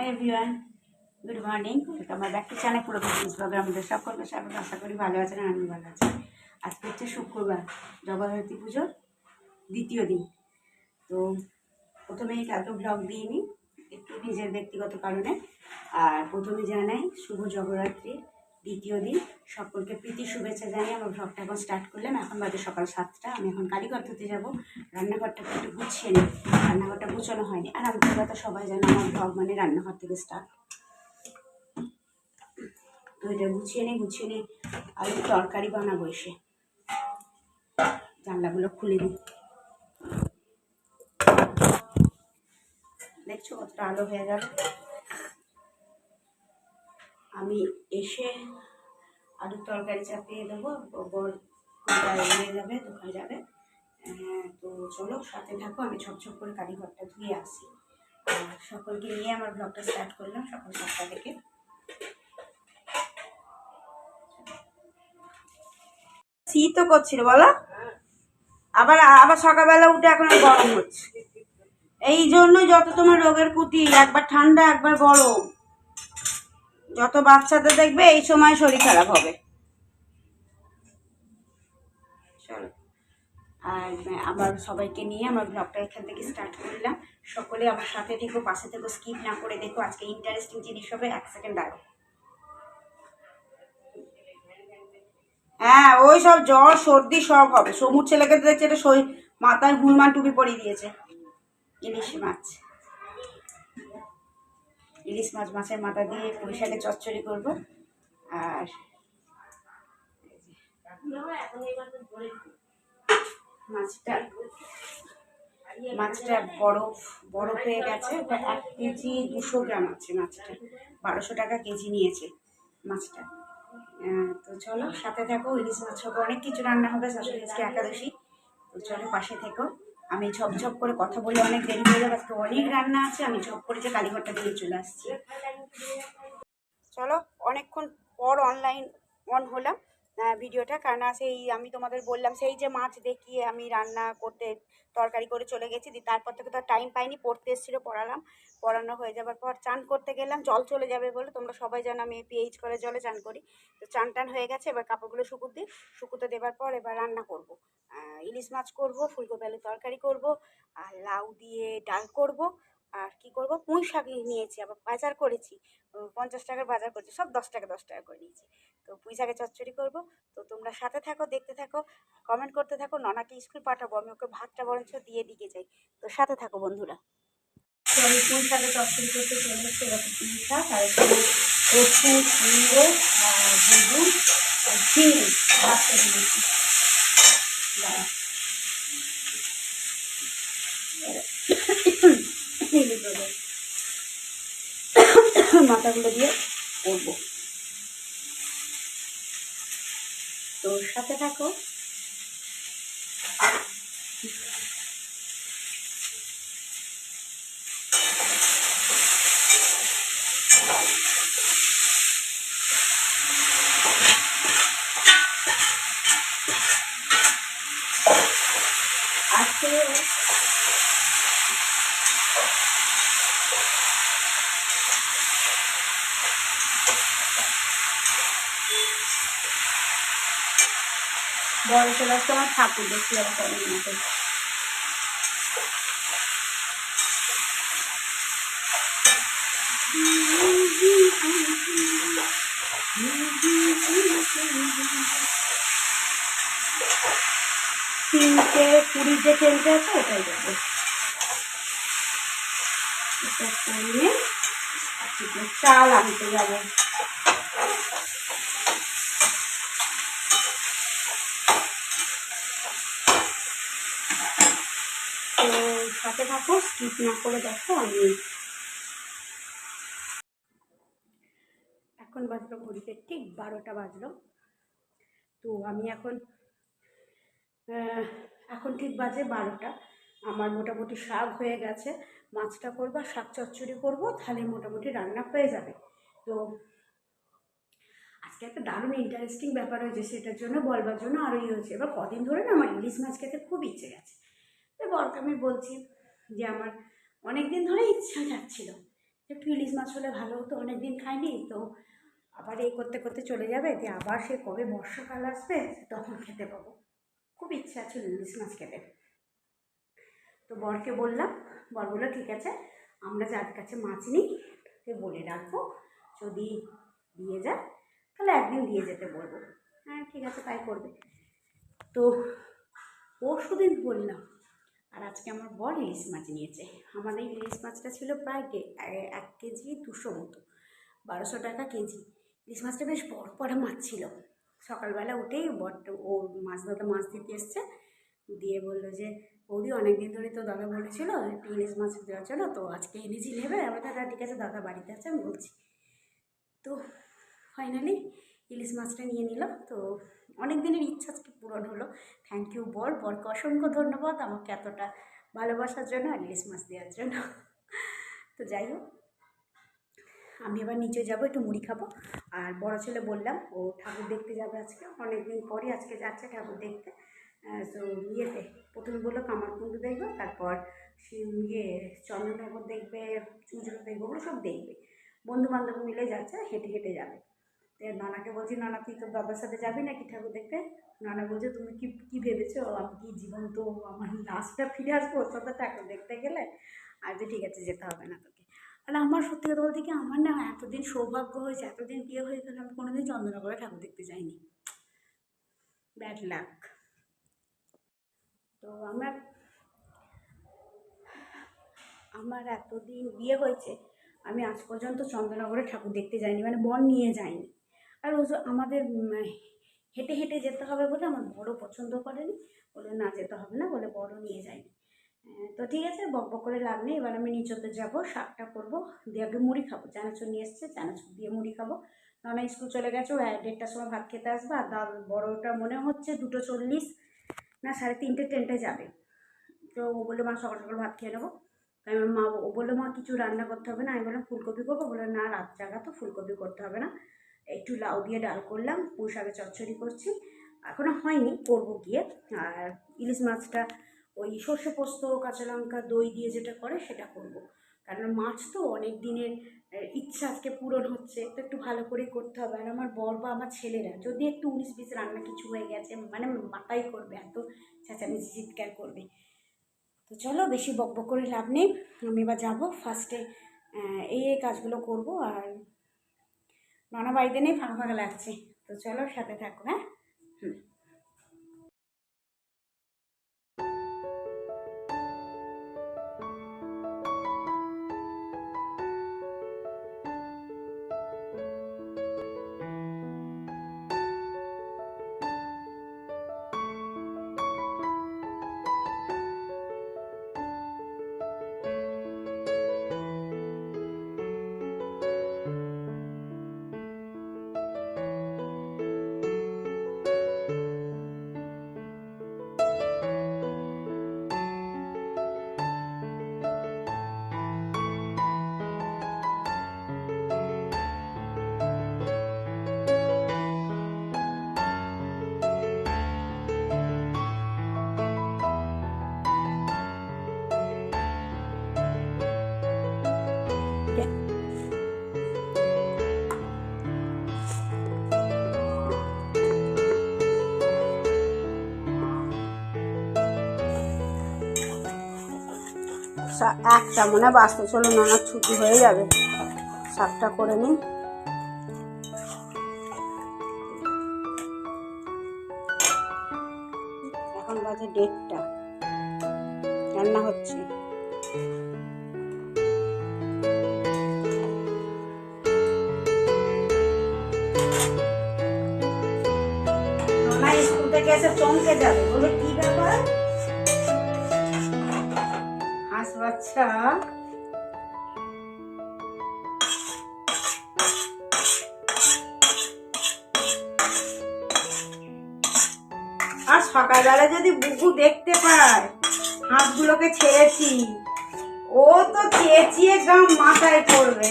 Hi everyone good morning welcome back to channel পুরো business program আমাদের সকলকে স্বাগত। আশা করি ভালো আছেন আমি ভালো আছি। আজকে হচ্ছে শুক্রবার, জগদ্ধাত্রী পুজোর দ্বিতীয় দিন। তো প্রথমেই কালকে ব্লগ দিইনি, একটু নিজের ব্যক্তিগত কারণে। আর প্রথমে জানাই শুভ জগরাত্রি দ্বিতীয় দিন। সকলকে প্রীতি, শুভেচ্ছা জানিয়ে আমার ব্লগটা এখন স্টার্ট করলাম। এখন বাজে সকাল সাতটা। আমি এখন কারিগর ধরতে যাব। রান্নাঘরটা একটু গুছিয়ে নিই। রান্নাঘরটা গুছানো হয়নি। আর আমাদের কথা সবাই জানে আমার ব্লগ মানে রান্নাঘর থেকে স্টার্ট তো এটা গুছিয়ে নিই গুছিয়ে নিই। আলু তরকারি বানাবো এসে। জানলাগুলো খুলে দিই। দেখছ কতটা আলো হয়ে গেল? আমি এসে আলুর তরকারি চাপিয়ে দেবো বর এগিয়ে যাবে দোকানে যাবে। আহ, তো চলো সাথে থাকো আমি ছপ ছপ করে কারিঘরটা ধুয়ে আসি। সকলকে নিয়ে আমার ব্লগটা স্টার্ট করলাম সকাল সাতটা থেকে। শীতও করছিল বলো? আবার আবার সকালবেলা উঠে এখন গরম হচ্ছে। এই জন্য যত তোমার রোগের কুটি একবার ঠান্ডা একবার গরম। যত বাচ্চাদের দেখবে এই সময় শরীর খারাপ হবে। চলো। আর আবার সবাইকে নিয়ে আমার ব্লগটা এখান থেকে স্টার্ট করলাম। সকলে আমার সাথে থেকো, পাশে থেকো স্কিপ না করে দেখো, আজকে ইন্টারেস্টিং জিনিস হবে, এক সেকেন্ড দাঁড়ো হ্যাঁ ওই সব জ্বর, সর্দি সব হবে। সমুর ছেলেকে দেখছে এটা মাথায় হুলমান টুপি পরিয়ে দিয়েছে। ইলিশ মাছ। ইলিশ মাছ, মাছের মাথা দিয়ে পুঁই শাকে চচ্চড়ি করব। আর মাছটা মাছটা বরফ বরফ হয়ে গেছে। এক কেজি দুশো গ্রাম আছে মাছটা। বারোশো টাকা কেজি নিয়েছে মাছটা। তো চলো, সাথে থাকো, ইলিশ মাছ হবে। অনেক কিছু রান্না হবে, শাশুড়ি আজকে একাদশী। তো চলো, পাশে থেকো। আমি ঝপ ঝপ করে কথা বলে অনেক দেরি হয়ে যাবে, আজকে অনেক রান্না আছে, আমি ঝপ করে যে কালীঘরটা দিয়ে চলে আসছি। চলো, অনেকক্ষণ পর অনলাইন অন হলাম ভিডিওটা কারণ সেই আমি তোমাদের বললাম, সেই যে মাছ দেখিয়ে আমি রান্না করতে, তরকারি করে চলে গেছি দিয়ে তারপর থেকে তো টাইম পাইনি, পড়তে এসেছিল, পড়ালাম, পড়ানো হয়ে যাবার পর চান করতে গেলাম, জল চলে যাবে বলে, তোমরা সবাই জানো আমি পিএইচ করে জলে চান করি, তো চান টান হয়ে গেছে, এবার কাপড়গুলো শুকুত দিই শুকুতে দেবার পর এবার রান্না করব। ইলিশ মাছ করব, ফুলকপি, আলুর তরকারি করব, আর লাউ দিয়ে ডাল করব, আর কি করব? পুঁই শাক নিয়েছি, আবার বাজার করেছি পঞ্চাশ টাকার বাজার করেছি, সব দশ টাকা দশ টাকা করে নিয়েছি। তো পুঁই শাকের চচ্চড়ি করব, তো তোমরা সাথে থাকো, দেখতে থাকো কমেন্ট করতে থাকো, ননাকে স্কুল পাঠাবো, আমি ওকে ভাতটা বরঞ্চ দিয়ে দিকে যাই। তো সাথে থাকো বন্ধুরা। তো আমি পুঁই শাকের চচ্চড়ি করতে চলে এসেছি এরকম পুঁই শাক, আর এখানে কচু, কুমড়ো বেগুন ঝিঙে ভাতটা দিয়েছি। মাথাগুলো দিয়ে করব তো সাথে থাকো। আজকে বড় চলে আসতে আমার ঠাকুর দেখছি আবার মতো তিনটে কুড়ির যে ট্রেনটা আছে, ওটাই যাব। চাল আনতে যাব তো সাথে থাকো স্কিপ না করে দেখো, আমি এখন বাজলো ঘড়িতে ঠিক বারোটা বাজলো। তো আমি এখন এখন ঠিক বাজে বারোটা। আমার মোটামুটি শাক হয়ে গেছে, মাছটা করব, শাক চচ্চড়ি করব, তাহলে মোটামুটি রান্না হয়ে যাবে। তো আজকে একটা দারুণ ইন্টারেস্টিং ব্যাপার হয়েছে, সেটার জন্য বলবার জন্য আরোই হয়েছে। এবার কদিন ধরে না আমার ইলিশ মাছ খেতে খুব ইচ্ছে গেছে। তো বরকে আমি বলছি যে আমার অনেক দিন ধরে ইচ্ছা যাচ্ছিল একটু ইলিশ মাছ হলে ভালো হতো অনেক দিন খাইনি, তো আবার এই করতে করতে চলে যাবে যে আবার সে কবে বর্ষাকাল আসবে তখন খেতে পাবো। খুব ইচ্ছা ছিল ইলিশ মাছ খেতে। তো বরকে বললাম, বর বলল, ঠিক আছে, আমরা যার কাছে মাছ নিই, তাকে বলে রাখব, যদি দিয়ে যায়, তাহলে একদিন দিয়ে যেতে বলব। হ্যাঁ ঠিক আছে, তাই করবে। তো পরশু দিন বললাম আর আজকে আমার বর ইলিশ মাছ নিয়েছে। আমার এই ইলিশ মাছটা ছিল প্রায় এক কেজি দুশো মতো, বারোশো টাকা কেজি। ইলিশ মাছটা বেশ বড় বড় মাছ ছিল। সকালবেলা উঠেই বরটা ও মাছ দাদা মাছ দিতে এসছে। দিয়ে বলল যে, বৌদি অনেক দিন ধরে তো দাদা বলেছিল একটু ইলিশ মাছ দেওয়ার জন্য, তো আজকে এনেছি নেবে আমার দাদা ঠিক আছে, দাদা বাড়িতে আছে, আমি বলছি। তো ফাইনালি ইলিশ মাছটা নিয়ে নিলাম তো অনেক দিনের ইচ্ছা পূরণ হলো। থ্যাংক ইউ বর। বরকে অসংখ্য ধন্যবাদ আমাকে এতটা ভালোবাসার জন্য আর ইলিশ মাছ দেওয়ার জন্য। তো যাই হোক, আমি এবার নিচে যাব, একটু মুড়ি খাব। আর বড় ছেলে বললাম, ও ঠাকুর দেখতে যাবে আজকে। অনেক দিন পরই আজকে যাচ্ছে ঠাকুর দেখতে। তো ইয়েতে প্রথমে বলল কামারকুণ্ডু দেখবে, তারপর ইয়ে চন্দ্রনগর দেখবে, চুঁচুড়ো দেখবে, ওগুলো সব দেখবে। বন্ধু বান্ধব মিলে যাচ্ছে, হেঁটে হেঁটে যাবে। নানাকে বলছি, নানা, তুই তো দাদার সাথে যাবি নাকি ঠাকুর দেখতে? নানা বলছে, তুমি কি কি ভেবেছো? আমি কি জীবন তো আমার লাস্টটা ফিরে আসব ওর সাথে ঠাকুর দেখতে গেলে? আর যে ঠিক আছে, যেতে হবে না তোকে। আর আমার সত্যি কথা বলতে কি, আমার না এতদিন সৌভাগ্য হয়েছে, এতদিন বিয়ে হয়ে গেলে আমি কোনোদিন চন্দননগরে ঠাকুর দেখতে যাইনি। Bad luck. তো আমার আমার এতদিন বিয়ে হয়েছে, আমি আজ পর্যন্ত চন্দ্রনগরে ঠাকুর দেখতে যাইনি মানে বন নিয়ে যাইনি। আর ও আমাদের হেঁটে হেঁটে যেতে হবে বলে আমার বড় পছন্দ করেনি। বলে না যেতে হবে না। বলে বড় নিয়ে যায়নি আহ, তো ঠিক আছে বক বক করে লাভ নেই। এবার আমি নিচতে যাব শাকটা করব। দিয়ে আগে মুড়ি খাব। চানাচুর নিয়ে এসছে চানাচুর দিয়ে মুড়ি খাব। নানা স্কুল চলে গেছে ও দেড়টার সময় ভাত খেতে আসবে। আর দাদ বড়োটা মনে হচ্ছে দুটো চল্লিশ না সাড়ে তিনটে ট্রেনটা যাবে। তো ও বলল মা সকাল সকাল ভাত খেয়ে নেব। তাই আমার মা ও বলল মা কিছু রান্না করতে হবে না। আমি বললাম ফুলকপি করব? বলল না রাত জাগা তো ফুলকপি করতে হবে না। একটু লাউ দিয়ে ডাল করলাম, পুঁই চচ্চড়ি করছি। এখনও হয়নি, করব গিয়ে। আর ইলিশ মাছটা ওই সর্ষে পোস্ত, কাঁচা লঙ্কা, দই দিয়ে যেটা করে সেটা করব। কারণ মাছ তো অনেক দিনের ইচ্ছা আজকে পূরণ হচ্ছে, তো একটু ভালো করেই করতে হবে। আর আমার বর বা আমার ছেলেরা, যদি একটু উনিশ বিশ রান্না কিছু হয়ে গেছে মানে মাথায় করবে, এত চেঁচামেচি, চিৎকার করবে। তো চলো, বেশি বক বক করে লাভ নেই। আমি এবার যাব ফার্স্টে এই এই কাজগুলো করব, আর নানা বাড়িতে নেই ফাঁকা ফাঁকা লাগছে। তো চলো সাথে থাকো হ্যাঁ? একটা মনে বাঁচতে চলো নানার ছুটি হয়ে যাবে। সাতটা করে নিই। এখন বাজে দেড়টা। রান্না হচ্ছে। স্কুল থেকে এসে চমকে যাবে। বলে, কি ব্যাপার? বাচ্চা। আর সকালবেলা যদি বুকু দেখতে পায়, হাঁসগুলোকে ছেড়েছি, ও তো চেঁচিয়ে গাম মাথায় পড়বে।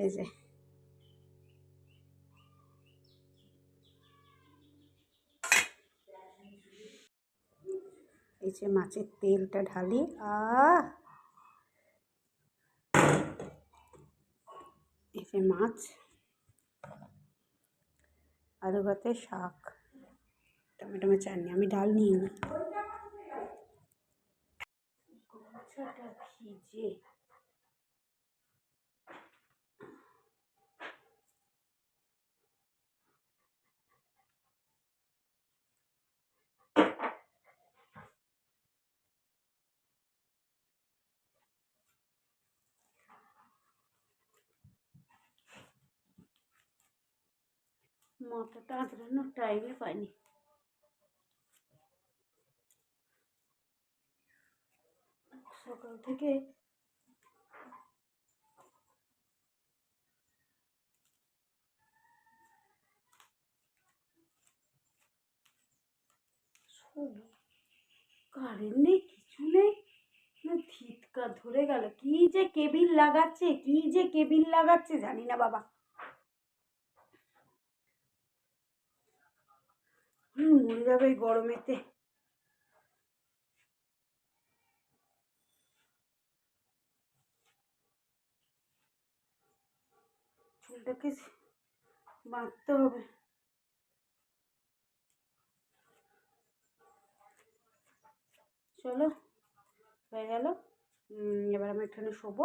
এই যে এই যে মাছের তেলটা ঢালি আহ এই যে মাছ আলু ভাতে শাক টমেটো চাটনি আমি ডাল নিয়ে নিই ভিজে মাথাটা আঁচড়ানোর টাইমই পাইনি সকাল থেকে কারেন্ট নেই, কিছু নেই। না ধরে গেল। কি যে কেবিল লাগাচ্ছে, কি যে কেবিল লাগাচ্ছে, জানি না বাবা। মরে যাবে এই গরমেতে। চুলটাকে বাঁধতে হবে। চলো, হয়ে গেল। এবার আমি এখানে শোবো।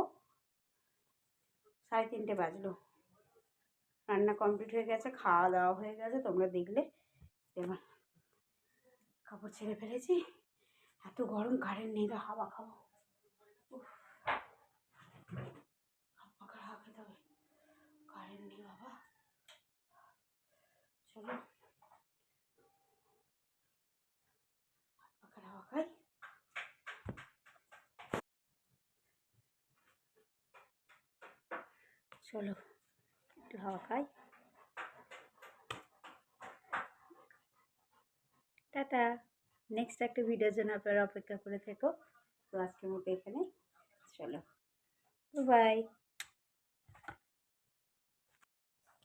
সাড়ে তিনটে বাজলো। রান্না কমপ্লিট হয়ে গেছে, খাওয়া দাওয়া হয়ে গেছে, তোমরা দেখলে। এবার কাপড় ছেড়ে ফেলেছি। এত গরম, কারেন্ট নেই তো হাওয়া খাব। হাওয়া কারেন্ট নেই বাবা। চলো। পাখার হাওয়া খাই। হাওয়া খাই। টাটা। নেক্সট একটা ভিডিওর জন্য আপনারা অপেক্ষা করে থেকো। তো আজকের মতো এখানে চলো। বাই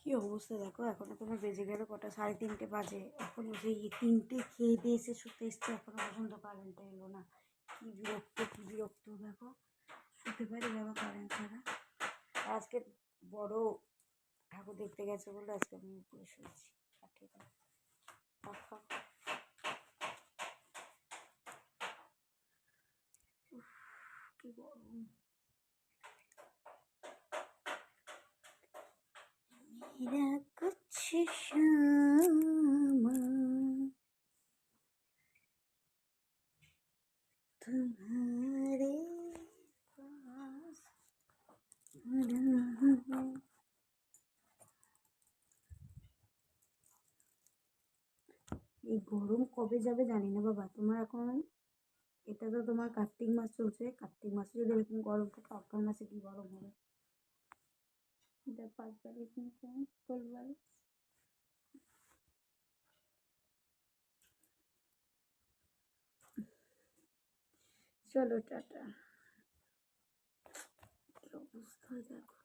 কি অবস্থা দেখো, এখনও তোমার বেজে গেল কটা? সাড়ে তিনটে বাজে। এখন সেই তিনটে খেয়ে দিয়ে এসে শুতে এসছে, এখনও পর্যন্ত কারেন্ট এলো না। কি বিরক্ত কি বিরক্ত দেখো। শুতে পারি দেখো কারেন্ট ছাড়া। আজকে বড় ঠাকুর দেখতে গেছে বলে আজকে আমি উপরে শুয়েছি আছে থাক, থাক। উফ, কি গরম मेरा कुछ शाम तुम्हारे पास पड़ा है। এই গরম কবে যাবে জানি না বাবা তোমার এখন এটা তো তোমার কার্তিক মাস চলছে। কার্তিক মাসে যদি এরকম গরম থাকে অগ্রাণ মাসে কি গরম হবে? এটা পাঁচ তারিখ ফুলবাড়ি চলো, টাটা। অবস্থা দেখো।